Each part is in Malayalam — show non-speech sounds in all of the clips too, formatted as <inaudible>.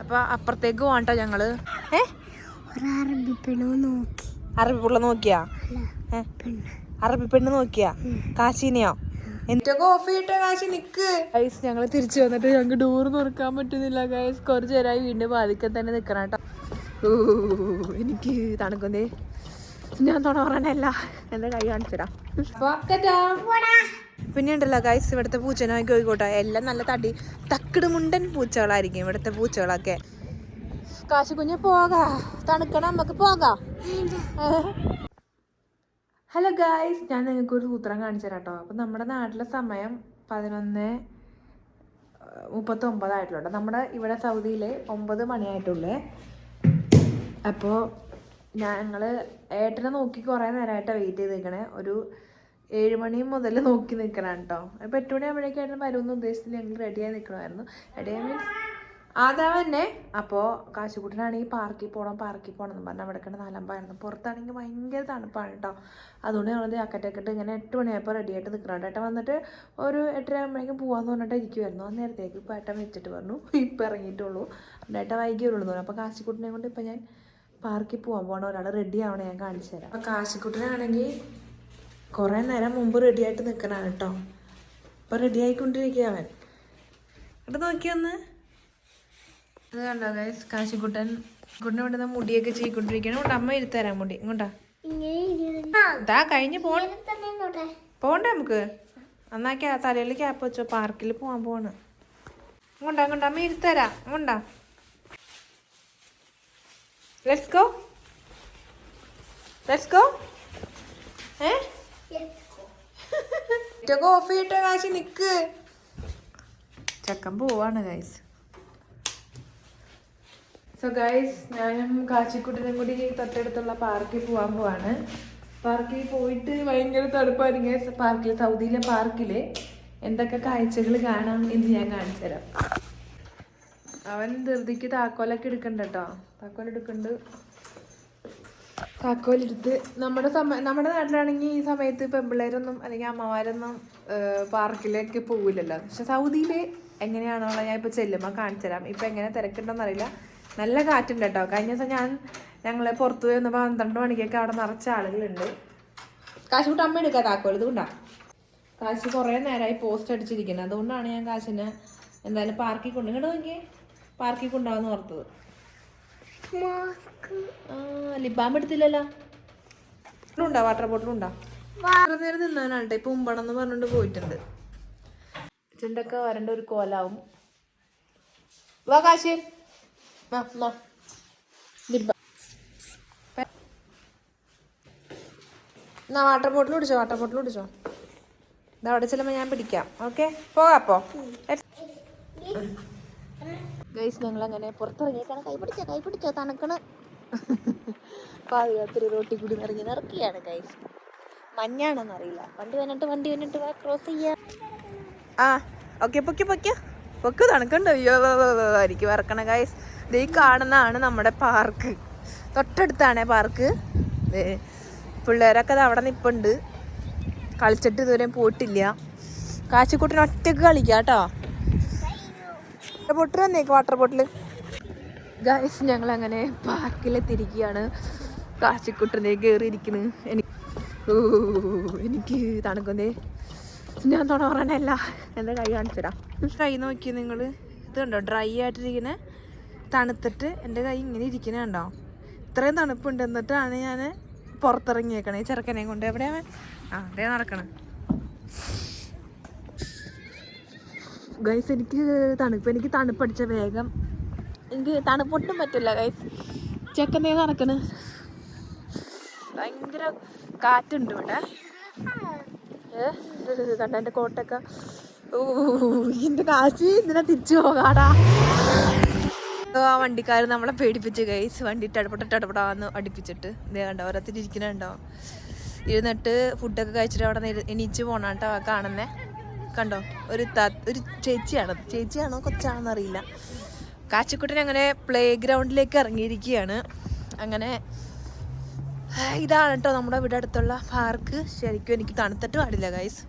അപ്പൊ അപ്പുറത്തേക്ക് പോകട്ടോ ഞങ്ങൾ. അറബി പെണ്ണു നോക്കി. അറബി പുള്ള നോക്കിയാ? അറബി പെണ്ണ് നോക്കിയാ? കാശിനെയോ? കാശി നിക്ക്? ഗൈസ് ഞങ്ങൾ തിരിച്ചു വന്നിട്ട് ഞങ്ങൾക്ക് ഡോർ തുറക്കാൻ പറ്റുന്നില്ല ഗൈസ് കുറച്ചു നേരമായി വീണ്ടും ബാധിക്കാൻ തന്നെ നിക്കണം കേട്ടോ. ഓ എനിക്ക് തണുക്കുന്നേ. ഞാൻ തുണറനല്ല എന്റെ കൈ കാണിച്ചുതരാം. പിന്നെ ഉണ്ടല്ലോ ഗൈസ് ഇവിടുത്തെ പൂച്ചനായി കോഴിക്കോട്ടെ എല്ലാം നല്ല തടി തക്കിട് മുണ്ടൻ പൂച്ചകളായിരിക്കും ഇവിടുത്തെ പൂച്ചകളൊക്കെ. കാശ് കുഞ്ഞ് പോകാ. തണുക്കണം നമുക്ക് പോകാം. ഹലോ ഗായ്സ് ഞാൻ നിങ്ങൾക്ക് ഒരു സൂത്രം കാണിച്ചു തരാം കേട്ടോ അപ്പം നമ്മുടെ നാട്ടിലെ സമയം പതിനൊന്ന് മുപ്പത്തൊമ്പതായിട്ടുള്ളൂ നമ്മുടെ ഇവിടെ സൗദിയിൽ ഒമ്പത് മണിയായിട്ടുള്ളേ. അപ്പോൾ ഞങ്ങൾ ഏട്ടനെ നോക്കി കുറേ നേരമായിട്ടാണ് വെയിറ്റ് ചെയ്ത് നിൽക്കണേ ഒരു ഏഴ് മണി മുതൽ നോക്കി നിൽക്കണം കേട്ടോ അപ്പോൾ എട്ട് മണി ആവുമ്പോഴേക്കായിരുന്നു വരുമെന്ന് ഉദ്ദേശത്തിൽ ഞങ്ങൾ റെഡിയായി നിൽക്കണമായിരുന്നു റെഡിയായി മീൻസ് ആദ്യം തന്നെ. അപ്പോൾ കാശുകുട്ടനാണെങ്കിൽ പാർക്കിൽ പോകണം പാർക്കിൽ പോകണം എന്ന് പറഞ്ഞാൽ അവിടെ കിടന്ന് അലമ്പായിരുന്നു. പുറത്താണെങ്കിൽ ഭയങ്കര തണുപ്പാണ് കേട്ടോ അതുകൊണ്ട് ഞങ്ങൾ ജാക്കറ്റൊക്കെ ഇങ്ങനെ എട്ട് മണിയായപ്പോൾ റെഡി ആയിട്ട് നിൽക്കണം ഏട്ടൻ വന്നിട്ട് ഒരു എട്ടര ആകുമ്പോഴേക്കും പോകാമെന്ന് പറഞ്ഞിട്ട് ഇരിക്കുമായിരുന്നു ആ നേരത്തേക്ക് ഇപ്പോൾ ഏട്ടൻ വെച്ചിട്ട് പറഞ്ഞു. ഇപ്പം ഇറങ്ങിയിട്ടുള്ളൂ. എന്നിട്ട് ഏട്ടൻ വൈകിയുള്ളൂ എന്ന് തോന്നുന്നു അപ്പോൾ കാശിക്കുട്ടനെ കൊണ്ട് ഇപ്പം ഞാൻ പാർക്കിൽ പോകാൻ പോകണം ഒരാൾ റെഡി ആവണേ ഞാൻ കാണിച്ചു തരാം. അപ്പോൾ കാശിക്കുട്ടനാണെങ്കിൽ കുറേ നേരം മുമ്പ് റെഡിയായിട്ട് നിൽക്കണാണ് കേട്ടോ ഇപ്പം റെഡി ആയിക്കൊണ്ടിരിക്കുക അവൻ. ഇവിടെ നോക്കിയൊന്ന് അത് കണ്ടോ ഗൈസ് കാശിക്കുട്ടൻ കുട്ടനെ കൊണ്ടുവന്ന മുടിയൊക്കെ ചെയ്യിക്കൊണ്ടിരിക്കണം കൊണ്ട് അമ്മ ഇരുത്തരാം മുടി. ഇങ്ങോട്ടാ. ഇതാ കഴിഞ്ഞ് തന്നെ പോണ്ടേ നമുക്ക്? എന്നാ ആ തലയിൽ ക്യാപ്പ് വെച്ചോ. പാർക്കിൽ പോവാൻ പോണ് ഇങ്ങോട്ടാ ഇങ്ങോട്ടാ. അമ്മ ഇരുത്തരാം ഇങ്ങോട്ടാ. ലെറ്റ്സ് ഗോ ലെറ്റ്സ് ഗോ ഏ? കോഫി ഇട്ട കാശി നിക്ക്. ചക്കൻ പോവാണ് ഗൈസ് സോ ഗൈസ് ഞാനും കാശിക്കുട്ടനും കൂടി തൊട്ടടുത്തുള്ള പാർക്കിൽ പോകാൻ പോവാണ്. പാർക്കിൽ പോയിട്ട് ഭയങ്കര തണുപ്പായിരിക്കും ഗൈസ് പാർക്കിൽ സൗദിയിലെ പാർക്കിൽ എന്തൊക്കെ കാഴ്ചകൾ കാണാം എന്ന് ഞാൻ കാണിച്ചു തരാം. അവൻ ധൃതിക്ക് താക്കോലൊക്കെ എടുക്കണ്ട കേട്ടോ താക്കോൽ എടുക്കണ്ട്. താക്കോലെടുത്ത് നമ്മുടെ സമയ നമ്മുടെ നാട്ടിലാണെങ്കിൽ ഈ സമയത്ത് പെമ്പിള്ളേരൊന്നും അല്ലെങ്കിൽ അമ്മമാരൊന്നും പാർക്കിലേക്ക് പോകില്ലല്ലോ പക്ഷെ സൗദിയിൽ എങ്ങനെയാണോ ഞാൻ ഇപ്പോൾ ചെല്ലുമ്പോൾ കാണിച്ചു തരാം. ഇപ്പം എങ്ങനെ തിരക്കുണ്ടെന്നറിയില്ല. നല്ല കാറ്റുണ്ട് കേട്ടോ കഴിഞ്ഞ ദിവസം ഞാൻ ഞങ്ങൾ പുറത്ത് പോയി വന്നപ്പോൾ പന്ത്രണ്ട് മണിക്കൊക്കെ അവിടെ നിറച്ച ആളുകളുണ്ട്. കാശ് കൂട്ട് അമ്മ എടുക്കാം താക്കോൽ ഇതുകൊണ്ടാണ് കാശ് കുറേ നേരമായി പോസ്റ്റ് അടിച്ചിരിക്കുന്നത് അതുകൊണ്ടാണ് ഞാൻ കാശിനെ എന്തായാലും പാർക്കിൽ കൊണ്ട് ഇങ്ങോട്ട് നോക്കിയേ. പാർക്കിൽ കൊണ്ടുപോകാന്ന് ഓർത്തത്. ലിബാം എടുത്തില്ലല്ലോ വാട്ടർ നേരം ഇപ്പൊ ഉമ്പണം എന്ന് പറഞ്ഞുകൊണ്ട് പോയിട്ടുണ്ട്. ചുണ്ടൊക്കെ വരണ്ട ഒരു കോലാവും. വാ കാശി. എന്നാ വാട്ടർ ബോട്ടിൽ കുടിച്ചോ വാട്ടർ ബോട്ടിൽ കുടിച്ചോ? ഇതാ അവിടെ ചെല്ലുമ്പോൾ ഞാൻ പിടിക്കാം. ഓക്കെ പോകാപ്പോ ഗൈസ് ഞങ്ങൾ അങ്ങനെ പുറത്തിറങ്ങിയേക്കാണ്. കൈ പിടിച്ചോ കൈ പിടിച്ചോ തണുക്കണ്. പാതിരാത്രി റോട്ടിൽ കൂടി നിറങ്ങി നിറക്കുകയാണ് ഗൈസ് മഞ്ഞാണെന്ന് അറിയില്ല. വണ്ടി വന്നിട്ട് വണ്ടി വന്നിട്ട് വാ ക്രോസ് ചെയ്യാം. ആ ഓക്കെ പൊക്കി പൊക്കി. പൊക്ക് തണുക്കണ്ടോ? അയ്യോ എനിക്ക് വറക്കണ ഗൈസ് ഇത് ഈ കാണുന്നതാണ് നമ്മുടെ പാർക്ക് തൊട്ടടുത്താണേ പാർക്ക് ദേ, പിള്ളേരൊക്കെ അത് അവിടെ നിപ്പുണ്ട്. കളിച്ചിട്ട് ഇതുവരെ പോയിട്ടില്ല. കാച്ചിക്കുട്ടിന് ഒറ്റയ്ക്ക് കളിക്കാം കേട്ടോ ബോട്ടിൽ വന്നേക്ക് വാട്ടർ ബോട്ടിൽ ഗൈസ് ഞങ്ങൾ അങ്ങനെ പാർക്കിലെത്തിരിക്കുകയാണ് കാശിക്കുട്ടനെ കയറിയിരിക്കുന്നു എനിക്ക് ഓ എനിക്ക് തണുക്കുന്നേ. ഞാൻ തുണറനല്ല എന്റെ കൈ കാണിച്ചു തരാം കൈ നോക്കി നിങ്ങൾ ഇത് കണ്ടോ? ഡ്രൈ ആയിട്ടിരിക്കുന്ന തണുത്തിട്ട് എന്റെ കൈ ഇങ്ങനെ ഇരിക്കുന്നേ കണ്ടോ? ഇത്രയും തണുപ്പുണ്ട്. എന്നിട്ടാണ് ഞാൻ പുറത്തിറങ്ങിയേക്കണേ ചെറുക്കനെ കൊണ്ട്. എവിടെയാണ് ആ അതേ നടക്കണേ. ഗൈസ് എനിക്ക് തണുപ്പ് എനിക്ക് തണുപ്പടിച്ച വേഗം. എനിക്ക് തണുപ്പൊട്ടും പറ്റില്ല ഗൈസ് ചെക്കനേ നടക്കണ്? ഭയങ്കര കാറ്റുണ്ട് ഇവിടെ. കണ്ട എന്റെ കോട്ടൊക്കെ. എന്റെ കാശ് ഇതിനെ തിരിച്ചു പോകാടാ. ആ വണ്ടിക്കാർ നമ്മളെ പേടിപ്പിച്ച് ഗൈസ് വണ്ടി ടടപട ടടപടാന്ന് അടുപ്പിച്ചിട്ട്. ഇതേ കണ്ടോ ഓരോരുത്തർ ഇരിക്കണുണ്ടോ? ഇരുന്നിട്ട് ഫുഡൊക്കെ കഴിച്ചിട്ട് അവിടെ എണീച്ച് പോകണം കേട്ടോ കാണുന്നേ. കണ്ടോ? ഒരു ഒരു ചേച്ചിയാണ്? ചേച്ചിയാണോ കൊച്ചാണെന്ന് അറിയില്ല. കാച്ചിക്കുട്ടൻ അങ്ങനെ പ്ലേ ഗ്രൗണ്ടിലേക്ക് ഇറങ്ങിയിരിക്കുകയാണ്. അങ്ങനെ ഇതാണ് കേട്ടോ നമ്മുടെ ഇവിടെ അടുത്തുള്ള പാർക്ക്. ശരിക്കും എനിക്ക് തണുത്തിട്ട് പാടില്ല ഗൈസ്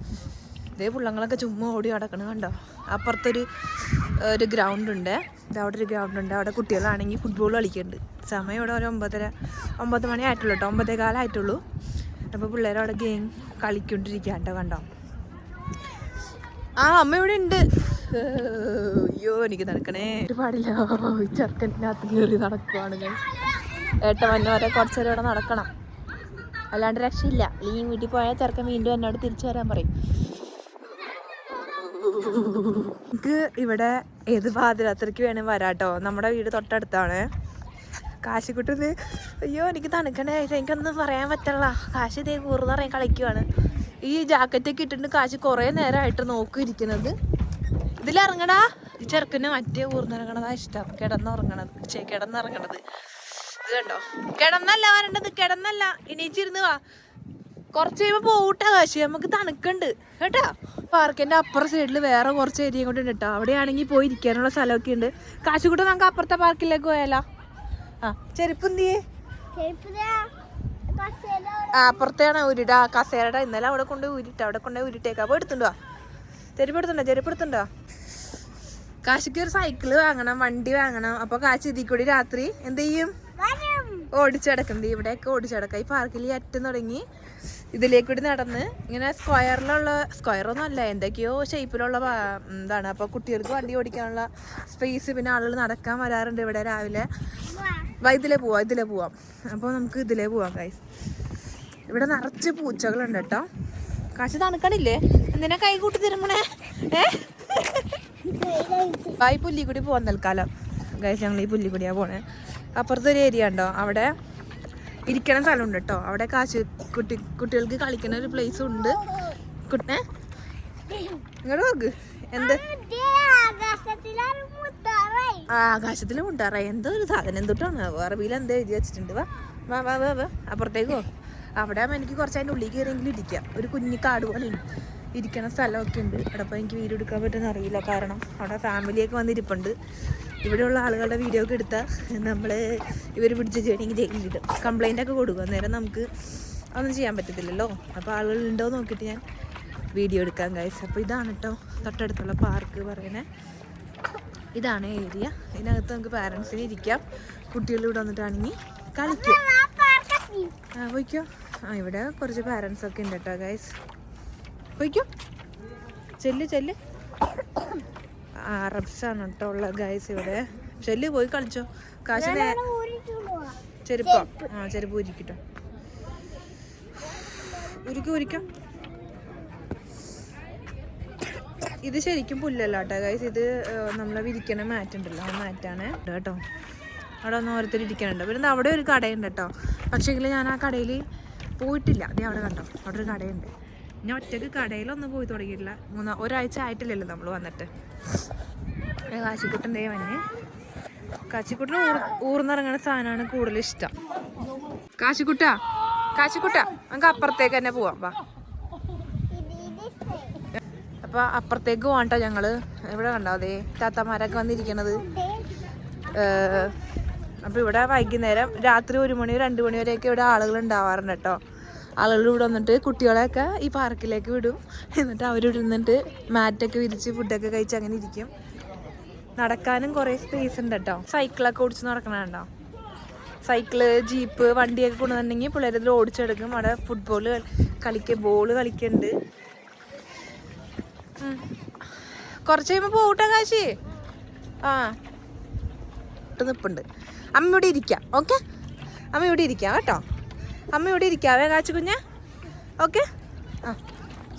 ഇതേ പുള്ളങ്ങളൊക്കെ ചുമ്മാ ഓടി നടക്കണം കണ്ടോ? അപ്പുറത്തൊരു ഒരു ഗ്രൗണ്ട് ഉണ്ട്. അവിടെ ഒരു ഗ്രൗണ്ട് ഉണ്ട്. അവിടെ കുട്ടികളാണെങ്കിൽ ഫുട്ബോൾ കളിക്കുന്നുണ്ട് സമയം ഇവിടെ ഒരു ഒമ്പതര ഒമ്പത് മണി ആയിട്ടുള്ളൂ കേട്ടോ. ഒമ്പതേ കാലമായിട്ടുള്ളൂ അപ്പോൾ പിള്ളേർ അവിടെ ഗെയിം കളിക്കൊണ്ടിരിക്കുക കേട്ടോ കണ്ടോ? ആ അമ്മ ഇവിടെ ഉണ്ട് അയ്യോ എനിക്ക് നടക്കണേ. ഒരുപാടില്ല. ചെറുക്കനകത്ത് കയറി നടക്കുവാണ് ഞാൻ. ഏട്ടൻ വന്ന വരെ കുറച്ച് നേരം ഇവിടെ നടക്കണം. അല്ലാണ്ട് രക്ഷയില്ല. ഈ വീട്ടിൽ പോയാൽ ചെറുക്കൻ വീണ്ടും എന്നോട് തിരിച്ചു വരാൻ പറയും. നമുക്ക് ഇവിടെ ഏത് പാതിരാത്രിക്ക് വേണം വരാട്ടോ നമ്മുടെ വീട് തൊട്ടടുത്താണ്. കാശിക്കുട്ടിന്ന് അയ്യോ എനിക്ക് തണുക്കണേ. എനിക്കൊന്നും പറയാൻ പറ്റില്ല കാശ് ഇതേ കൂറുന്ന് പറയാൻ കളിക്കുവാണ്. ഈ ജാക്കറ്റൊക്കെ ഇട്ടിട്ട് കാശ് കുറേ നേരമായിട്ട് നോക്കിയിരിക്കുന്നത്. ഇതിലിറങ്ങടാ. ഈ ചെറുക്കന് മറ്റേ ഊർന്നിറങ്ങണതാ ഇഷ്ടം. കിടന്നുറങ്ങണത്. ചേ കിടന്നിറങ്ങണത്. ഇത് കണ്ടോ? കിടന്നല്ല വരേണ്ടത് കിടന്നല്ല. ഇനിയിച്ചിരുന്ന് വാ. കുറച്ച് കഴിയുമ്പോൾ പോകട്ടെ കാശ്. നമുക്ക് തണുക്കുണ്ട്. കേട്ടാ? പാർക്കിന്റെ അപ്പുറ സൈഡിൽ വേറെ കുറച്ച് ഏരിയ കൊണ്ട് ഉണ്ട് കേട്ടോ അവിടെയാണെങ്കിൽ പോയി ഇരിക്കാനുള്ള സ്ഥലമൊക്കെ ഉണ്ട്. കാശുകൂട്ട നമുക്ക് അപ്പുറത്തെ പാർക്കിലേക്ക് പോയാലോ? ആ ചെരുപ്പ് എന്തിയേ? ആ അപ്പുറത്തെയാണ് ഊരിട ആ ഇന്നലെ അവിടെ കൊണ്ട് ഉരുട്ട അവിടെ കൊണ്ട് ഊരിട്ടേക്കാ അപ്പൊ എടുത്തുണ്ടോ ചെരുപ്പെടുത്തുണ്ടോ ചെരുപ്പെടുത്തുണ്ടോ കാശിക്ക് ഒരു സൈക്കിൾ വാങ്ങണം വണ്ടി വാങ്ങണം. അപ്പൊ കാശ് ഇതിൽ കൂടി രാത്രി എന്ത് ചെയ്യും? ഓടിച്ചടക്കുന്നത് ഇവിടെയൊക്കെ ഓടിച്ചടക്കാം ഈ പാർക്കിൽ അറ്റം തുടങ്ങി ഇതിലേക്ക് കൂടി നടന്ന് ഇങ്ങനെ സ്ക്വയറിലുള്ള സ്ക്വയറൊന്നും അല്ല എന്തൊക്കെയോ ഷേപ്പിലുള്ള എന്താണ് അപ്പോൾ കുട്ടികൾക്ക് വണ്ടി ഓടിക്കാനുള്ള സ്പേസ് പിന്നെ ആളുകൾ നടക്കാൻ വരാറുണ്ട് ഇവിടെ രാവിലെ. ഇതിലേ പോവാം ഇതിലെ പോവാം. അപ്പോൾ നമുക്ക് ഇതിലേ പോവാം ഗൈസ് ഇവിടെ നിറച്ച് പൂച്ചകളുണ്ട് കേട്ടോ. കാശ് തണുക്കണില്ലേ? എന്തിനാ കൈ കൂട്ടി തരുമ്പണേ ഏ? പുല്ലിക്കുടി പോവാൻ തൽക്കാലം. ഗൈസ് ഞങ്ങൾ ഈ പുല്ലിക്കുടിയാ പോണേ. അപ്പുറത്തൊരു ഏരിയ ഉണ്ടോ? അവിടെ ഇരിക്കണ സ്ഥലമുണ്ട് കേട്ടോ. അവിടെ കാശ് കുട്ടി കുട്ടികൾക്ക് കളിക്കുന്ന ഒരു പ്ലേസ് ഉണ്ട്. കുട്ടേ ഇങ്ങോട്ട് നോക്ക്. എന്ത്? ആ ആകാശത്തിൽ മുണ്ടാറ എന്തോ ഒരു സാധനം എന്തൊട്ടാണ് അറബിയിൽ എന്താ എഴുതി വെച്ചിട്ടുണ്ട്. വാ വാ വാ വാ. അപ്പുറത്തേക്ക് അവിടെ ആകുമ്പോൾ എനിക്ക് കുറച്ച് അതിന്റെ ഉള്ളിൽ കയറിയെങ്കിലും ഇരിക്കാം. ഒരു കുഞ്ഞി കാട് പോലെ ഇരിക്കണ സ്ഥലമൊക്കെ ഉണ്ട്. അവിടെ അപ്പോൾ എനിക്ക് വീഡിയോ എടുക്കാൻ പറ്റുമെന്ന് അറിയില്ല. കാരണം അവിടെ ഫാമിലിയൊക്കെ വന്നിരിപ്പുണ്ട്. ഇവിടെയുള്ള ആളുകളുടെ വീഡിയോ ഒക്കെ എടുത്താൽ നമ്മൾ ഇവർ പിടിച്ച് ചെയ്യണമെങ്കിൽ ജയിലിടും കംപ്ലൈന്റ് ഒക്കെ കൊടുക്കും. അന്നേരം നമുക്ക് അതൊന്നും ചെയ്യാൻ പറ്റത്തില്ലല്ലോ. അപ്പോൾ ആളുകളുണ്ടോ ഉണ്ടോ നോക്കിയിട്ട് ഞാൻ വീഡിയോ എടുക്കാൻ കഴിച്ചു അപ്പോൾ ഇതാണ് കേട്ടോ തൊട്ടടുത്തുള്ള പാർക്ക് പറയണേ ഇതാണ് ഏരിയ ഇതിനകത്ത് നമുക്ക് പാരൻസിന് ഇരിക്കാം. കുട്ടികളിവിടെ വന്നിട്ടാണെങ്കിൽ കളിക്കാം. ആ പോയിക്കോ. ആ ഇവിടെ കുറച്ച് പാരൻസ് ഒക്കെ ഉണ്ട് കേട്ടോ ഗൈസ് പോയിക്കോ. ചെല്ല് ചെല്ല്. അറബ്സ് ആണ് കേട്ടോ ഉള്ള ഗൈസ് ഇവിടെ. ചെല്ല് പോയി കളിച്ചോ. കാശ് ചെരുപ്പോ? ആ ചെരുപ്പ് ഉരിക്കട്ടോ ഉരുക്കി ഉരിക്കോ. ഇത് ശരിക്കും പുല്ലല്ല കേട്ടോ ഗൈസ് ഇത് നമ്മളെ വിരിക്കണ മാറ്റ് ഉണ്ടല്ലോ ആ മാറ്റാണ്. കേട്ടോ അവിടെ ഒന്ന് ഓരോരുത്തർ ഇരിക്കുന്നുണ്ട് പിന്നെ അവിടെ ഒരു കടയുണ്ട് കേട്ടോ. പക്ഷേങ്കിൽ ഞാൻ ആ കടയിൽ പോയിട്ടില്ല. അതേ അവിടെ കണ്ടോ? അവിടെ ഒരു കടയുണ്ട്. ഞാൻ ഒറ്റയ്ക്ക് കടയിലൊന്നും പോയി തുടങ്ങിയിട്ടില്ല. മൂന്ന ഒരാഴ്ച ആയിട്ടില്ലല്ലോ നമ്മൾ വന്നിട്ട്. കാശിക്കുട്ടൻ വന്നെ. കാശിക്കുട്ടന് ഊർ ഊർന്നിറങ്ങുന്ന സാധനമാണ് കൂടുതൽ ഇഷ്ടം. കാശിക്കുട്ട കാശിക്കുട്ട നമുക്ക് അപ്പുറത്തേക്ക് തന്നെ പോവാം. വാ. അപ്പൊ അപ്പുറത്തേക്ക് പോകണ്ട ഞങ്ങൾ. ഇവിടെ കണ്ടോ അതെ താത്തമാരൊക്കെ വന്നിരിക്കണത്. ഏഹ്, അപ്പൊ ഇവിടെ വൈകുന്നേരം രാത്രി ഒരു മണി രണ്ട് മണി വരെയൊക്കെ ഇവിടെ ആളുകൾ ഉണ്ടാവാറുണ്ട് കേട്ടോ. ആളുകൾ ഇവിടെ വന്നിട്ട് കുട്ടികളെയൊക്കെ ഈ പാർക്കിലേക്ക് വിടും. എന്നിട്ട് അവരിവിടെ നിന്നിട്ട് മാറ്റൊക്കെ വിരിച്ച് ഫുഡൊക്കെ കഴിച്ച് അങ്ങനെ ഇരിക്കും. നടക്കാനും കുറേ സ്പേസ് ഉണ്ട് കേട്ടോ. സൈക്കിളൊക്കെ ഓടിച്ച് നടക്കണുണ്ടോ സൈക്കിൾ ജീപ്പ് വണ്ടിയൊക്കെ കൊണ്ടുവന്നിട്ടുണ്ടെങ്കിൽ പിള്ളേർ ഇതിൽ ഓടിച്ചെടുക്കും. അവിടെ ഫുട്ബോൾ കളിക്ക ബോൾ കളിക്കുന്നുണ്ട്. കുറച്ച് കഴിയുമ്പോൾ പോകട്ടെ കാശി? ആ. ഇട്ട് നിൽപ്പുണ്ട് അമ്മ ഇവിടെ ഇരിക്കാം ഓക്കെ? അമ്മ ഇവിടെ ഇരിക്കാം കേട്ടോ? അമ്മ ഇവിടെ ഇരിക്കാവേ കാച്ചു കുഞ്ഞ. ഓക്കെ? ആ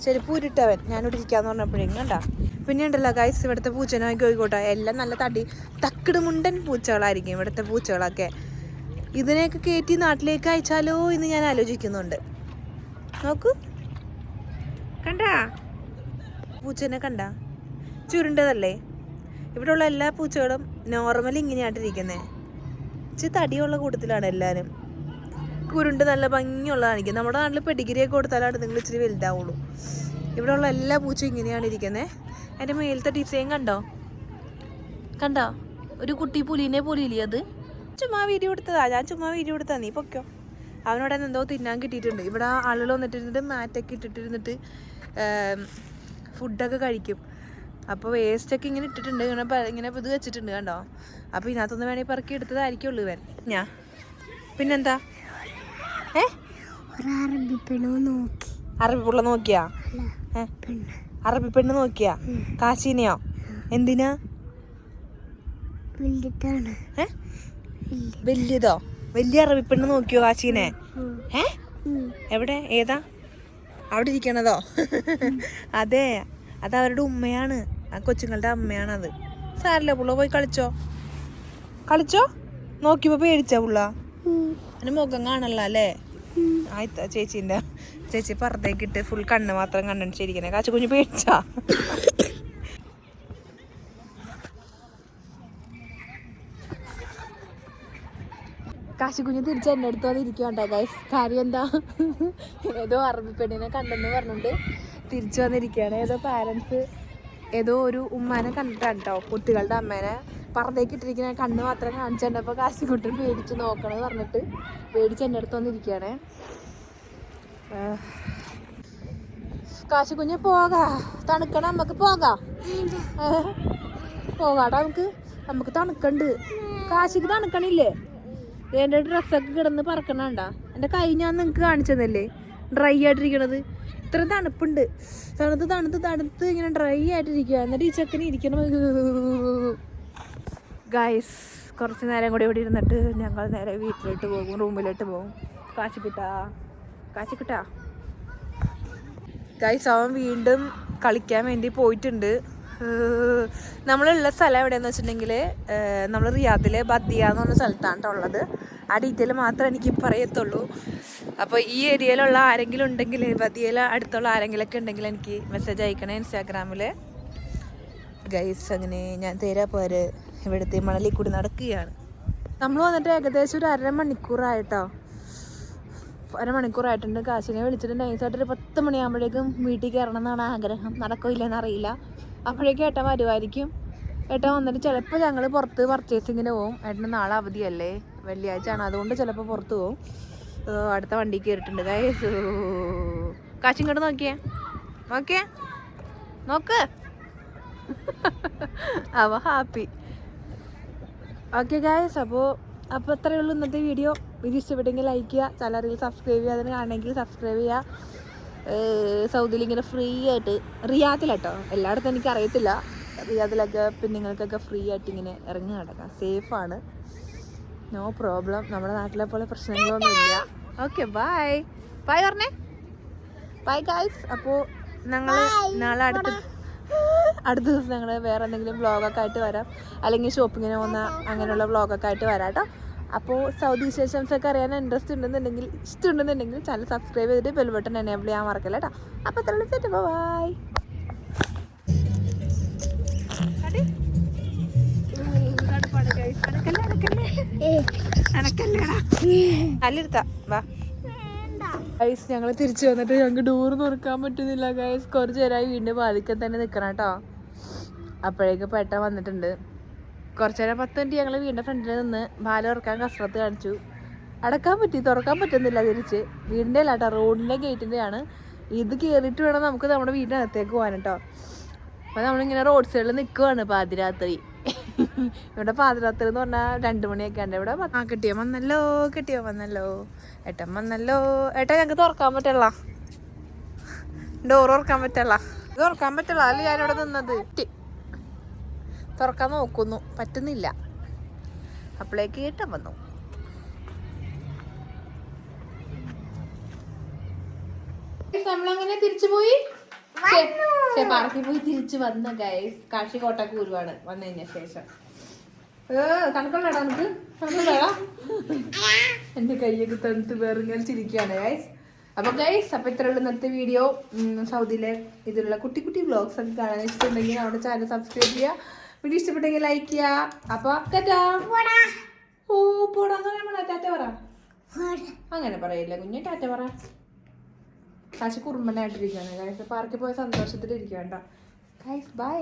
ശരി പൂരിട്ടവൻ. ഞാനിവിടെ ഇരിക്കാന്ന് പറഞ്ഞപ്പോഴേക്കും കേട്ടോ പിന്നെ ഉണ്ടല്ലോ ഗൈസ് ഇവിടുത്തെ പൂച്ചനെ കോഴിക്കോട്ടെ എല്ലാം നല്ല തടി തക്കിട് മുണ്ടൻ പൂച്ചകളായിരിക്കും ഇവിടുത്തെ പൂച്ചകളൊക്കെ. ഇതിനെയൊക്കെ കയറ്റി നാട്ടിലേക്ക് അയച്ചാലോ എന്ന് ഞാൻ ആലോചിക്കുന്നുണ്ട്. നോക്കൂ. കണ്ടാ? പൂച്ചനെ കണ്ട? ചുരുണ്ടതല്ലേ? ഇവിടെയുള്ള എല്ലാ പൂച്ചകളും നോർമലി ഇങ്ങനെയായിട്ടിരിക്കുന്നത് ഇച്ചിരി തടിയുള്ള കൂട്ടത്തിലാണ് എല്ലാവരും കുരുണ്ട് നല്ല ഭംഗിയുള്ളതായിരിക്കും നമ്മുടെ നാട്ടിൽ പെഡിഗിരിയൊക്കെ കൊടുത്താലാണ് നിങ്ങൾ ഇച്ചിരി വലുതാവുള്ളൂ. ഇവിടെയുള്ള എല്ലാ പൂച്ചയും ഇങ്ങനെയാണ് ഇരിക്കുന്നത് എന്റെ മേലത്തെ ഡിസൈൻ കണ്ടോ? കണ്ടോ? ഒരു കുട്ടി പുലിനെ പോലില്ലേ അത്? ചുമ്മാ വീഡിയോ എടുത്തതാ. ഞാൻ ചുമ്മാ വീഡിയോ കൊടുത്താ നീ പൊക്കോ അവനോട് എന്തോ തിന്നാൻ കിട്ടിയിട്ടുണ്ട്. ഇവിടെ ആളുകൾ വന്നിട്ടിരുന്നിട്ട് മാറ്റൊക്കെ ഇട്ടിട്ടിരുന്നിട്ട് ഫുഡൊക്കെ കഴിക്കും. അപ്പോൾ വേസ്റ്റ് ഒക്കെ ഇങ്ങനെ ഇട്ടിട്ടുണ്ട്. ഇങ്ങനെ ഇങ്ങനെ ഇത് വെച്ചിട്ടുണ്ട് കണ്ടോ? അപ്പോൾ ഇതിനകത്തൊന്ന് വേണമെങ്കിൽ പറക്കി എടുത്തതായിരിക്കുള്ളൂ ഇവൻ. ഞാ. പിന്നെന്താ? ഏ? അറബി പെണ്ണോ നോക്കി. അറബി പുള്ള നോക്കിയാ? അറബി പെണ്ണ് നോക്കിയാ? കാശിനെയോ? എന്തിനാ? വലിയതോ? വലിയ അറബി പെണ്ണ് നോക്കിയോ കാശീനെ? ഏ? എവിടെ? ഏതാ? അവിടെ ഇരിക്കണതോ? അതെ. അത് അവരുടെ ഉമ്മയാണ്. ആ കൊച്ചുങ്ങളുടെ അമ്മയാണത്. സാരല്ല പുള്ള പോയി കളിച്ചോ? കളിച്ചോ? നോക്കിയപ്പോ പേടിച്ചാ പുള്ള? അതിന് മുഖം കാണല്ല അല്ലേ? ആയിത്ത ചേച്ചീന്റെ ചേച്ചി പുറത്തേക്ക് ഇട്ട് ഫുൾ കണ്ണ് മാത്രം കണ്ടിരിക്കണേ കാച്ചു കുഞ്ഞു പേടിച്ചാ? കാശിക്കുഞ്ഞ് തിരിച്ച് എന്റെ അടുത്ത് വന്നിരിക്കുവാണ്ട ഗൈസ് കാര്യം എന്താ? ഏതോ അറബി പെണ്ണിനെ കണ്ടെന്ന് പറഞ്ഞുകൊണ്ട് തിരിച്ചു വന്നിരിക്കുകയാണ് ഏതോ പാരൻസ് ഏതോ ഒരു ഉമ്മാനെ കണ്ടിട്ടാണ് കേട്ടോ കുട്ടികളുടെ അമ്മേനെ പറഞ്ഞേക്ക് ഇട്ടിരിക്കുന്ന കണ്ണ് മാത്രം കാണിച്ചു കണ്ടപ്പോൾ കാശിക്കുട്ടൻ പേടിച്ച് നോക്കണേ പറഞ്ഞിട്ട് പേടിച്ച് എന്റെ അടുത്ത് വന്നിരിക്കുകയാണേ. കാശിക്കുഞ്ഞ് പോകാ. തണുക്കണ നമുക്ക് പോകാ. പോകാടാ നമുക്ക്. നമുക്ക് തണുക്കണ്ട്. കാശിക്ക് തണുക്കണില്ലേ? എന്റെ ഡ്രസ്സൊക്കെ കിടന്ന് പറക്കണണ്ട എന്റെ കൈ ഞാൻ നിങ്ങൾക്ക് കാണിച്ചതല്ലേ ഡ്രൈ ആയിട്ടിരിക്കണത്. ഇത്ര തണുപ്പുണ്ട്. തണുത്ത് തണുത്ത് തണുത്ത് ഇങ്ങനെ ഡ്രൈ ആയിട്ടിരിക്കുക എന്നിട്ട് ഈ ചെക്കന് ഇരിക്കണം. ഗായ്സ് കുറച്ച് നേരം കൂടി ഇവിടെ ഇരുന്നിട്ട് ഞങ്ങൾ നേരെ വീട്ടിലോട്ട് പോകും റൂമിലോട്ട് പോകും. കാശിക്കുട്ടാ കാശിക്കുട്ടാ ഗായ്സ് അവൻ വീണ്ടും കളിക്കാൻ വേണ്ടി പോയിട്ടുണ്ട്. നമ്മളുള്ള സ്ഥലം എവിടെയെന്ന് വെച്ചിട്ടുണ്ടെങ്കിൽ നമ്മൾ റിയാദിലെ ബദിയ എന്ന് പറഞ്ഞ സ്ഥലത്താണ് ഉള്ളത്. ആ ഡീറ്റെയിൽ മാത്രമേ എനിക്ക് പറയത്തുള്ളൂ. അപ്പോൾ ഈ ഏരിയയിലുള്ള ആരെങ്കിലും ഉണ്ടെങ്കിൽ ബദിയയിൽ അടുത്തുള്ള ആരെങ്കിലുമൊക്കെ ഉണ്ടെങ്കിൽ എനിക്ക് മെസ്സേജ് അയക്കണേ ഇൻസ്റ്റാഗ്രാമിൽ ഗൈസ് അങ്ങനെ ഞാൻ തേരാ പോര് ഇവിടുത്തെ മണലിൽ കൂടി നടക്കുകയാണ്. നമ്മൾ വന്നിട്ട് ഏകദേശം ഒരു അരമണിക്കൂറായിട്ടോ അരമണിക്കൂറായിട്ടുണ്ട് കാശിനെ വിളിച്ചിട്ട് നൈസായിട്ട് ഒരു പത്ത് മണിയാകുമ്പോഴേക്കും വീട്ടിൽ കയറണം എന്നാണ് ആഗ്രഹം നടക്കില്ലെന്ന് അറിയില്ല. അപ്പോഴേക്കും ഏട്ടൻ വരുമായിരിക്കും ഏട്ടൻ വന്നിട്ട് ചിലപ്പോൾ ഞങ്ങൾ പുറത്ത് പർച്ചേസിങ്ങിന് പോവും. ഏട്ടന് നാളെ അവധിയല്ലേ? വെള്ളിയാഴ്ച ആണ് അതുകൊണ്ട് ചിലപ്പോൾ പുറത്തു പോകും അടുത്ത വണ്ടി കയറിയിട്ടുണ്ട്. കാശും കണ്ട് നോക്കിയേ. നോക്കിയേ. നോക്ക്. <laughs> അവ ഹാപ്പി. ഓക്കെ ഗായസ് അപ്പോൾ അപ്പോൾ അത്രയേ ഉള്ളൂ ഇന്നത്തെ വീഡിയോ. ഇത് ഇഷ്ടപ്പെട്ടെങ്കിൽ ലൈക്ക് ചെയ്യുക. ചാനലിൽ സബ്സ്ക്രൈബ് ചെയ്യുക അതിന് കാണണമെങ്കിൽ സബ്സ്ക്രൈബ് ചെയ്യുക. സൗദിയിൽ ഇങ്ങനെ ഫ്രീ ആയിട്ട് റിയാദിലാട്ടോ. എല്ലായിടത്തും എനിക്ക് അറിയത്തില്ല പിന്നെ നിങ്ങൾക്കൊക്കെ ഫ്രീ ആയിട്ട് ഇങ്ങനെ ഇറങ്ങി നടക്കാം സേഫാണ് നോ പ്രോബ്ലം നമ്മുടെ നാട്ടിലെ പോലെ പ്രശ്നങ്ങളൊന്നുമില്ല. ഓക്കെ ബൈ ബൈ പറഞ്ഞേ. ബൈ ഗായ്സ് അപ്പോൾ ഞങ്ങൾ നാളെ അടുത്ത അടുത്ത ദിവസം ഞങ്ങൾ വേറെ എന്തെങ്കിലും വ്ളോഗൊക്കെ ആയിട്ട് വരാം. അല്ലെങ്കിൽ ഷോപ്പിങ്ങിന് പോകുന്ന അങ്ങനെയുള്ള വ്ളോഗൊക്കെ ആയിട്ട് വരാം കേട്ടോ. അപ്പോൾ സൗദി വിശേഷംസൊക്കെ അറിയാൻ ഇൻട്രസ്റ്റ് ഉണ്ടെന്നുണ്ടെങ്കിൽ ഇഷ്ടമുണ്ടെന്നുണ്ടെങ്കിൽ ചാനൽ സബ്സ്ക്രൈബ് ചെയ്തിട്ട് ബെൽ ബട്ടൺ എനേബിൾ ചെയ്യാൻ മറക്കല്ല കേട്ടോ അപ്പോൾ അത്ര സെറ്റ് ബൈ വാ. ഗൈസ് ഞങ്ങൾ തിരിച്ചു വന്നിട്ട് ഞങ്ങൾക്ക് ഡോർ തുറക്കാൻ പറ്റുന്നില്ല ഗൈസ് കുറച്ച് നേരമായി വീണ്ടും ബാധിക്കാൻ തന്നെ നിൽക്കണം കേട്ടോ അപ്പോഴേക്ക് പെട്ട വന്നിട്ടുണ്ട്. കുറച്ച് നേരം പത്ത് മിനിറ്റ് ഞങ്ങൾ വീണ്ടും ഫ്രണ്ടിൽ നിന്ന് ബാല തുറക്കാൻ കസരത്ത് കാണിച്ചു. അടക്കാൻ പറ്റി തുറക്കാൻ പറ്റുന്നില്ല തിരിച്ച്. വീടിന്റെ അല്ല കേട്ടോ റോഡിന്റെ ഗേറ്റിന്റെയാണ് ഇത് കയറിയിട്ട് വേണം നമുക്ക് നമ്മുടെ വീടിനകത്തേക്ക് പോകാൻ കേട്ടോ അപ്പോൾ നമ്മളിങ്ങനെ റോഡ് സൈഡിൽ നിൽക്കുവാണ് പാതിരാത്രി. ഇവിടെ പാതിരാത്രി എന്ന് പറഞ്ഞാൽ രണ്ട് മണിയൊക്കെ ഉണ്ട് ഇവിടെ ആ കിട്ടിയോ വന്നല്ലോ കിട്ടിയോ വന്നല്ലോ. ഏട്ടൻ വന്നല്ലോ. ഏട്ടൻ ഞങ്ങൾക്ക് തുറക്കാൻ പറ്റല്ല ഡോർ തുറക്കാൻ പറ്റല്ല തുറക്കാൻ പറ്റല്ല അല്ല ഞാനിവിടെ നിന്നത്. തുറക്കാൻ നോക്കുന്നു. പറ്റുന്നില്ല. അപ്പോഴേക്ക് ഏട്ടൻ വന്നു. നമ്മളങ്ങനെ തിരിച്ചു പോയി? പാർക്കിൽ പോയി തിരിച്ചു വന്ന ഗൈസ് കാശി കോട്ടക്കൂരുവാണ് വന്നതിന് ശേഷം. ഏ തണുക്കള്ളടാ നമുക്ക് തണുക്കള്ളടാ എന്റെ കൈയൊക്കെ തണുത്ത് വേറിങ്ങലിച്ചിരിക്കുകയാണ് ഗൈസ് അപ്പൊ ഗൈസ് അപ്പൊ ഇത്രയുള്ള ഇന്നത്തെ വീഡിയോ സൗദിയിലെ ഇതിലുള്ള കുട്ടി കുട്ടി വ്ളോഗ്സ് ഒക്കെ കാണാൻ ഇഷ്ടമുണ്ടെങ്കിൽ നമ്മുടെ ചാനൽ സബ്സ്ക്രൈബ് ചെയ്യുക. വീഡിയോ ഇഷ്ടപ്പെട്ടെങ്കിൽ ലൈക്ക് ചെയ്യുക. അപ്പൊ ടാറ്റാ. ഓ പോടാ. അങ്ങനെ ടാറ്റ പറ. അങ്ങനെ പറയില്ല കുഞ്ഞു ടാറ്റ പറ. കാശ് കുറുമ്പനായിട്ടിരിക്കുകയാണ് ഗൈസ് പാർക്കിൽ പോയ സന്തോഷത്തിലിരിക്കണ്ട ഗൈസ് ബൈ